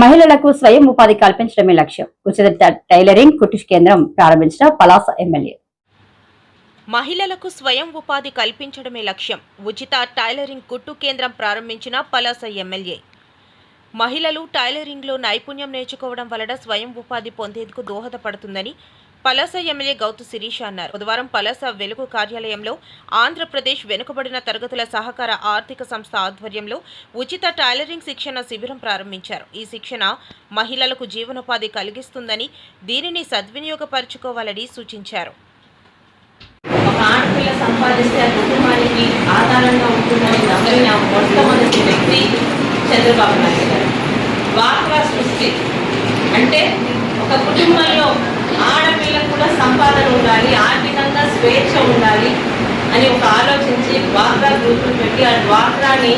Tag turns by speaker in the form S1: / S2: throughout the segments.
S1: మహిళలకు స్వయం ఉపాధి కల్పించడమే లక్ష్యం. ఉచిత టైలరింగ్ కుట్టు కేంద్రం ప్రారంభించిన పలాస ఎమ్మెల్యే.
S2: మహిళలకు స్వయం ఉపాధి కల్పించడమే లక్ష్యం. ఉచిత టైలరింగ్ కుట్టు కేంద్రం ప్రారంభించిన పలాస ఎమ్మెల్యే. మహిళలు టైలరింగ్లో నైపుణ్యం నేర్చుకోవడం వలన స్వయం ఉపాధి పొందేందుకు దోహదపడుతుందని పలాస ఎమ్మెల్యే గౌతు శిరీష అన్నారు. బుధవారం పలాస వెలుగు కార్యాలయంలో ఆంధ్రప్రదేశ్ వెనుకబడిన తరగతుల సహకార ఆర్థిక సంస్థ ఆధ్వర్యంలో ఉచిత టైలరింగ్ శిక్షణ శిబిరం ప్రారంభించారు. ఈ శిక్షణ మహిళలకు జీవనోపాధి కలిగిస్తుందని దీనిని సద్వినియోగపరచుకోవాలని సూచించారు.
S3: సంపాదిస్తే ఆ కుటుంబానికి ఆధారంగా ఉంటుందని నమ్మిన మొట్టమొదటి వ్యక్తి చంద్రబాబు నాయుడు గారు. డ్వాక్రా సృష్టి అంటే ఒక కుటుంబంలో సంపాదన ఉండాలి ఆర్థికంగా స్వేచ్ఛ ఉండాలి అని ఒక ఆలోచించి డ్వాక్రా గ్రూపులు పెట్టి ఆ డ్వాక్రాని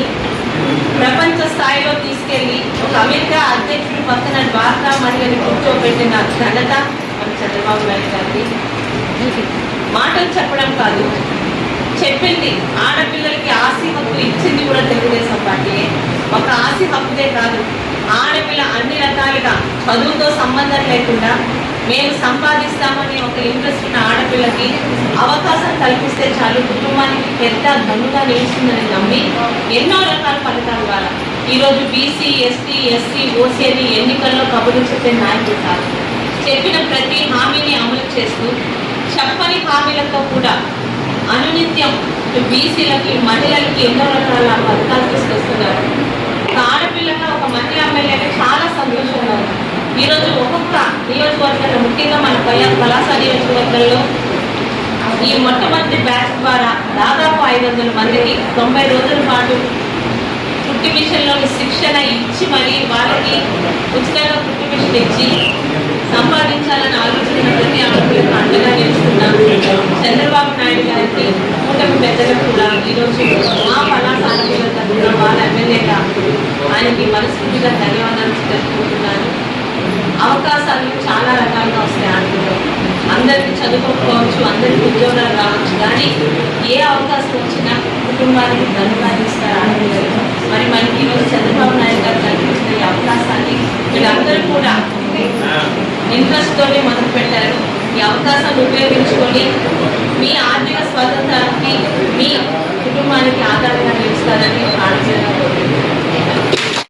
S3: ప్రపంచ స్థాయిలో తీసుకెళ్ళి ఒక అమెరికా అధ్యక్షుడు పక్కన డ్వాక్రా మహిళని కూర్చోబెట్టిన ఘనత మన చంద్రబాబు నాయుడు గారికి మాటలు చెప్పడం కాదు చెప్పింది ఆడపిల్లలకి ఆస్తి హక్కు ఇచ్చింది కూడా తెలుగుదేశం పార్టీయే ఒక ఆస్తి హక్కుదే కాదు ఆడపిల్ల అన్ని రకాలుగా చదువుతో సంబంధం లేకుండా మేము సంపాదిస్తామని ఒక ఇంట్రెస్ట్ ఉన్న ఆడపిల్లకి అవకాశం కల్పిస్తే చాలు కుటుంబానికి పెద్ద దన్నుగా నిలుస్తుందని నమ్మి ఎన్నో రకాల ఫలితాలు వాళ్ళ ఈరోజు బీసీ ఎస్టీ ఎస్సీ ఓసీ అని ఎన్నికల్లో కబుర్లు చెప్పే నాయకులు కాదు. చెప్పిన ప్రతి హామీని అమలు చేస్తూ చెప్పని హామీలతో కూడా అనునిత్యం బీసీలకి మహిళలకి ఎన్నో రకాల పథకాలు తీసుకొస్తున్నారు ఒక ఆడపిల్లగా ఒక మహిళా ఎమ్మెల్యేగా చాలా సంతోషంగా ఉంది ఈరోజు ఒక్కొక్క నియోజకవర్గంలో ముఖ్యంగా మన పయ పలాస నియోజకవర్గంలో ఈ మొట్టమొదటి బ్యాచ్ ద్వారా దాదాపు ఐదు వందల మందికి తొంభై రోజుల పాటు కుట్టి మిషన్లోని శిక్షణ ఇచ్చి మరి వాళ్ళకి ఉచితంగా కుట్టి మిషన్ ఇచ్చి సంపాదించాలని ఆలోచన ప్రతి అండగా నిలుస్తున్న చంద్రబాబు నాయుడు గారికి కూటమి పెద్దగా కూడా ఈరోజు మా పలాస ఆడపిల్ల తరఫున వాళ్ళ ఎమ్మెల్యేగా ఆయనకి మనస్ఫూర్తిగా ధన్యవాదాలు తెలుపుకుంటున్నాను అవకాశాలు చాలా రకాలుగా అందరికీ చదువుకోవచ్చు అందరికీ ఉద్యోగాలు రావచ్చు కానీ ఏ అవకాశం వచ్చినా కుటుంబానికి ధన్యవాదిస్తారు మరి మనకి ఈరోజు చంద్రబాబు నాయుడు గారు కల్పించిన ఈ అవకాశాన్ని వీళ్ళందరూ కూడా ఇంట్రెస్ట్ తోనే